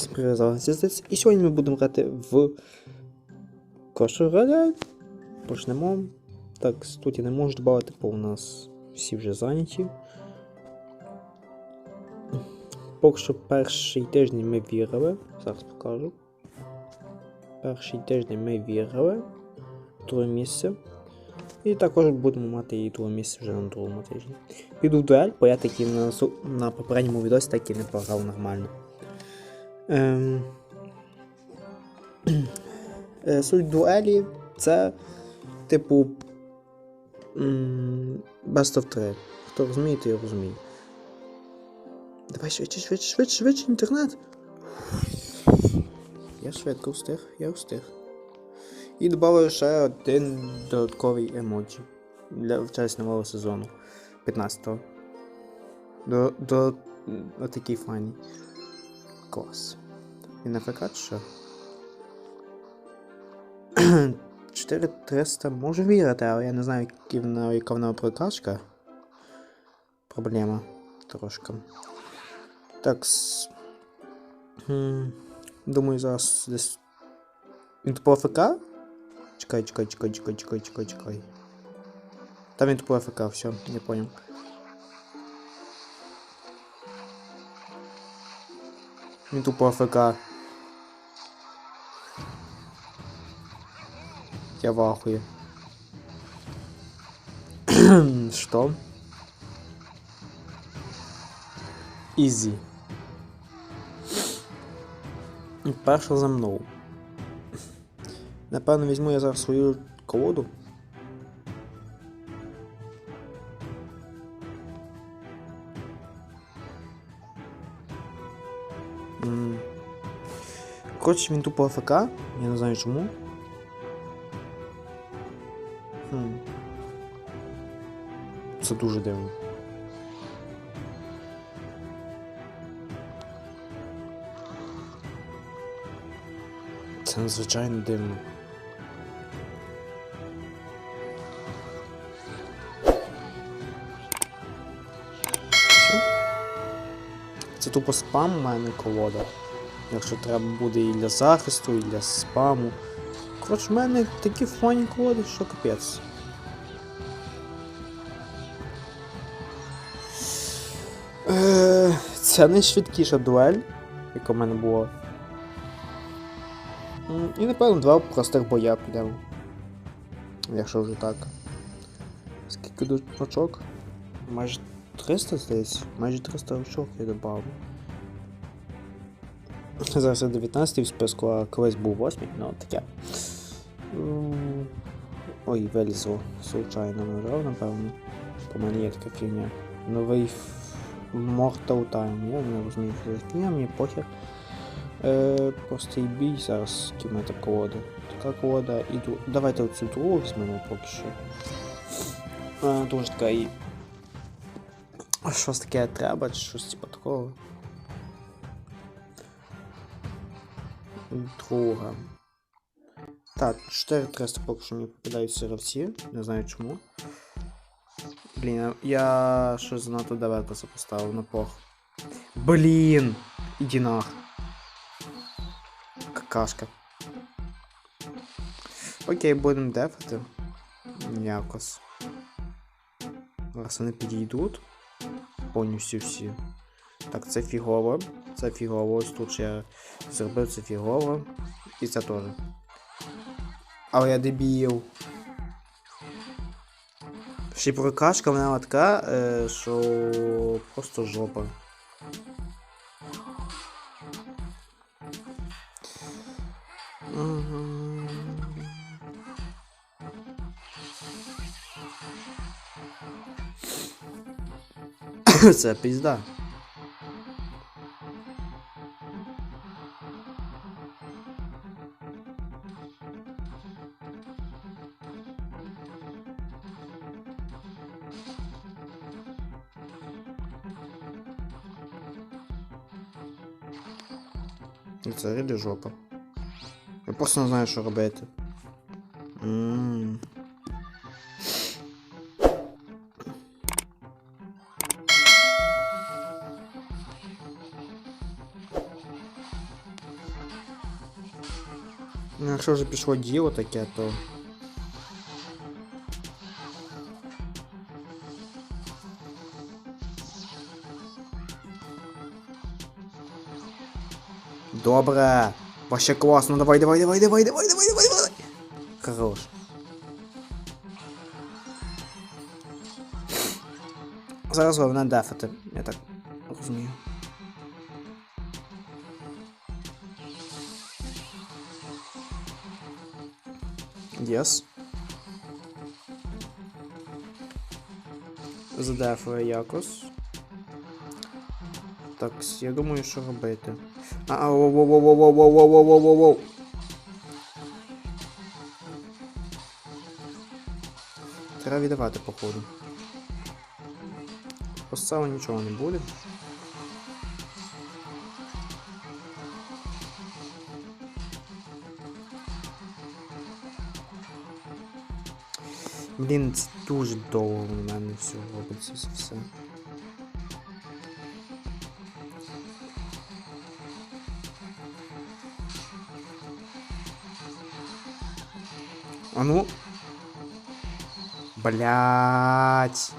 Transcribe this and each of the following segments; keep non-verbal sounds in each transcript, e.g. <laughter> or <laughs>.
всім привіт, з вами Зіздець. І сьогодні ми будемо грати в Кошу. Почнемо. Так, тут не можу додати, бо у нас всі вже зайняті. Поки що перший тиждень ми вірили. Зараз покажу. Перший тиждень ми вірили. Друге місце. І також будемо мати і друге місце вже на другому тижні. Піду в дуель, бо я таки на, на попередньому відосі так і не програв нормально. Ем... Е, Суть дуелі це, типу. Best of 3. Хто розуміє, той розуміє. Давай швидше, швидше, швидше, швидше, інтернет. Я швидко встиг, я встиг. І додав ще один додатковий емоджі для в честь нового сезону 15-го. До, до отакий файний. Клас. Він АФК чи що? 4300 можу вірити, але я не знаю, які в нього- яка в нього прокачка. Проблема трошки. Так. с- хм, Думаю, зараз десь. Він тупо АФК? Чекай, чекай, чекай, чекай, чекай, чекай, чекай. Там він тупо АФК, все, я понял. Він тупо АФК. Я в ахуе. <clears throat> Что? Ізі. Перша за мною. Напевно, візьму я зараз свою колоду. Коротше, він тупо АФК, я не знаю чому. Це дуже дивно. Це надзвичайно дивно. Це тупо спам у мене колода. Якщо треба буде і для захисту, і для спаму. Коротше, в мене такі фоні колоди, що капець. Е, Це найшвидкіша дуель, яка в мене була. І напевно два простих боя підемо. Якщо вже так. Скільки до очок? Майже 300 здається. Майже 300 очок я додав. Зараз я 19 в списку, а колись був 8, ну таке. Ой, вилізло. Случайно нажав, напевно. По мене є така фігня. Новий Mortal Time. Я не розумію, що за фігня, мені похер. Е, простий бій зараз кімната колода. Така колода і ду- Давайте оцю другу візьмемо поки що. Е, дуже така і. Щось таке треба, чи щось типу такого. Друга. Так, 4300 поки що мені попадаються гравці, не знаю чому. Блін, я- щось занадто далеко це поставив на пох. Блін! Іди нах. Какашка. Окей, будемо дефати. Якось. Раз вони підійдуть. Повністю всі. Так, це фігово. Це фігово. Ось тут ще я зробив це фігово. І це теж. Але я дебіл. Ще й прокачка в мене така, е, що просто жопа. <coughs> Це пізда. І це жопа. Я просто не знаю, что робити. М -м -м. Ну, Якщо вже пішло діло таке, то... Добре. Вообще класно. Давай, давай, давай, давай, давай, давай, давай, давай. Хорош. Зараз головне дефати, я так розумію. Yes. Задефує якось. Так, я думаю, що робити. А, а, воу, воу, воу, воу, воу, воу, воу, воу, воу, воу. Треба віддавати, походу. Поставу нічого не буде. Блін, це дуже довго в мене все робиться все. А ну. Блять.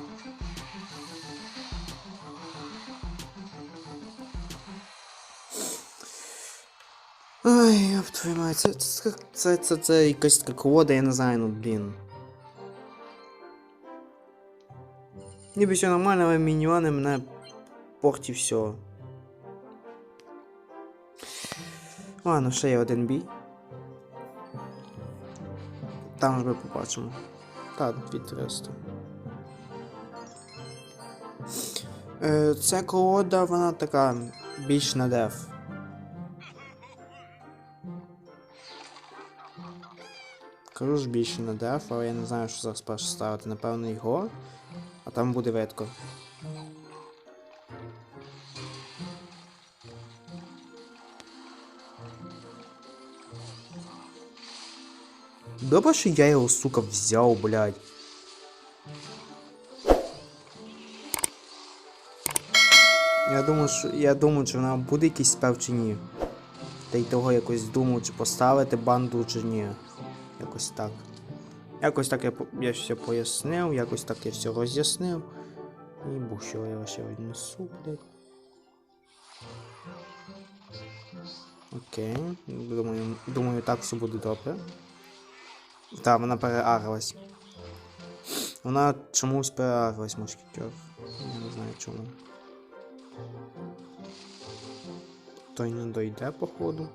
Ай, я твою мать, це, це, це, це, це якась така колода, я не знаю, ну блін. Ніби все нормально, але міньйони мене порті все. Ладно, ще є один бій. Там вже побачимо. Так, 2300. Е, ця колода, вона така більш на деф. Кажу ж більше на деф, але я не знаю, що зараз перше ставити. Напевно його, а там буде ветко. Добре, що я його, сука, взяв, блядь. Я думаю, що я думаю, чи вона буде якийсь спев чи ні. Та й того якось думав, чи поставити банду чи ні. Якось так. Якось так я, я все пояснив, якось так я все роз'яснив. І бухщо я ще віднесу, блядь. Окей. Думаю, думаю, так все буде добре. Так, вона переарилась. Вона чомусь переарилась, мушкетер. Я не знаю чому. Той не дойде, походу.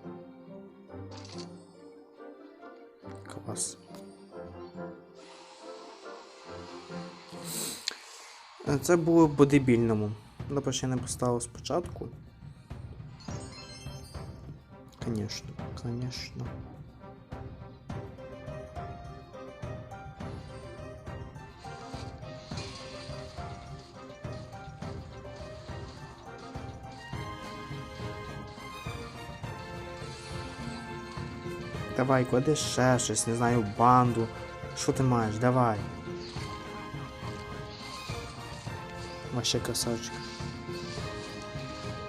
Клас. Це було по дебільному. Добре, я не поставив спочатку. Конечно, конечно. Давай, клади ще щось, не знаю, банду. Що ти маєш? Давай. Вообще красавчик.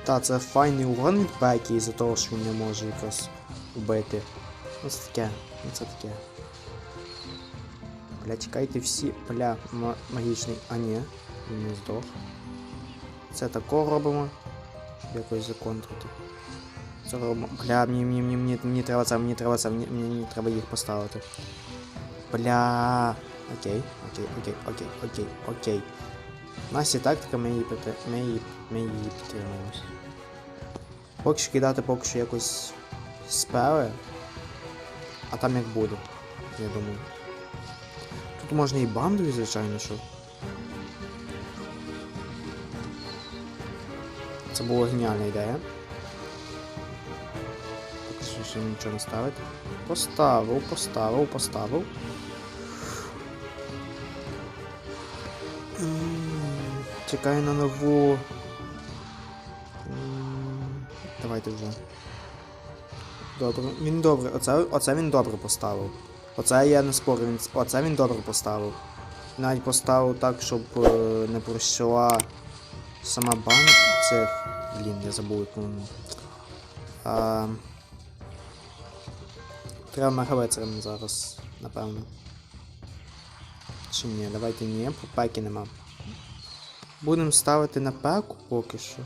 Та, це файний урон від Бекі із-за того, що він не може якось. Ну це таке, ну це таке. Бля, чекайте всі. Бля, магічний. А ні, він не здох. Це тако робимо. Якось законтрити. Робимо. Бля, мені, мені, мені, мені, мені треба це, мені треба це, мені, мені треба їх поставити. Бля. Окей, окей, окей, окей, окей, окей. Насі тактика, ми її, ми її, ми її підтримуємось. Поки що кидати поки що якось спели. А там як буде, я думаю. Тут можна і бандою, звичайно, що. Це була геніальна ідея. Поки нічого не ставити. Поставив, поставив, поставив. Чекаю на нову. Давайте вже. Добре. Він добре. Оце, оце він добре поставив. Оце я не спорю, оце він добре поставив. Навіть поставив так, щоб е, не пройшла сама бан цих. Блін, я забув, як. А, Треба мегавецером зараз, напевно. Чи ні, давайте ні, бо пеки нема. Будемо ставити на пеку поки що.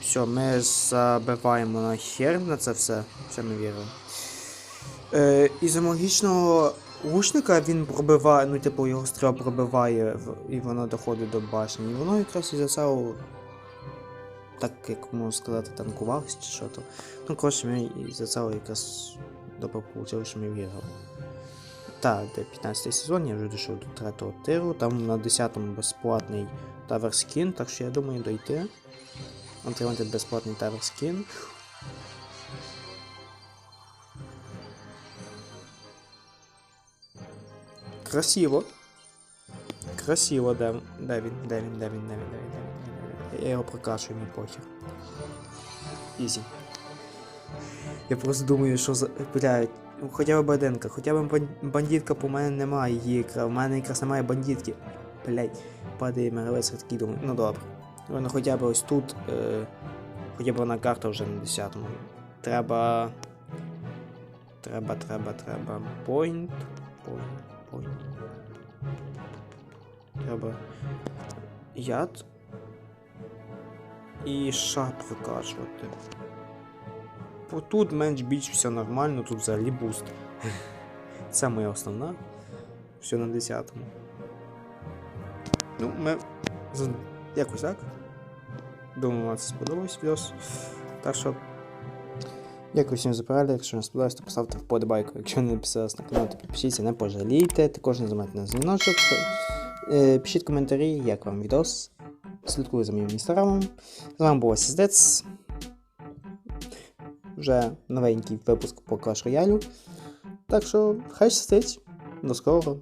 Все, ми забиваємо на хер на це все. Все ми віримо. Е, із магічного лучника він пробиває, ну, типу, його стріла пробиває і воно доходить до башні. І воно якраз із-за цього, так як можна сказати, танкувалось чи що то. Ну, коротше, ми із-за цього якраз тобто вийшло, що ми виграли. Та, де 15 сезон, я вже дійшов до 3 тиру, там на 10-му безплатний таверскін, так що я думаю дойти. Отримати безплатний таверскін. Красиво. Красиво, да. де він, де він, де він, де він, де він, де він. Я його прокашу, мій похер. Ізі. Я просто думаю, що за. Блядь, ну, хоча б баденка, хоча б бан- бандитка по мене немає, її. У мене якраз немає бандитки. Блядь, падає меревець, я такий думаю, ну добре. Воно хоча б ось тут, е, хоча б вона карта вже на 10-му. Треба. Треба, треба, треба. Point. Point. Point. Треба. Яд. І шар прокачувати. Бо тут менш більш все нормально, тут взагалі буст. <laughs> Це моя основна. Все на 10-му. Ну, ми. Якось так. Думаю, вам це сподобалось відос. Так що. Дякую всім за перегляд. Якщо вам сподобалось, то поставте вподобайку. Якщо не підписалися на канал, то підпишіться, не пожалійте. Також не забудьте на дзвіночок. Е, Пишіть коментарі, як вам відос. Слідкую за моїм інстаграмом. З вами був Асіздець. Вже новенький випуск по Clash Royale. Так що, хай щастить. До скорого.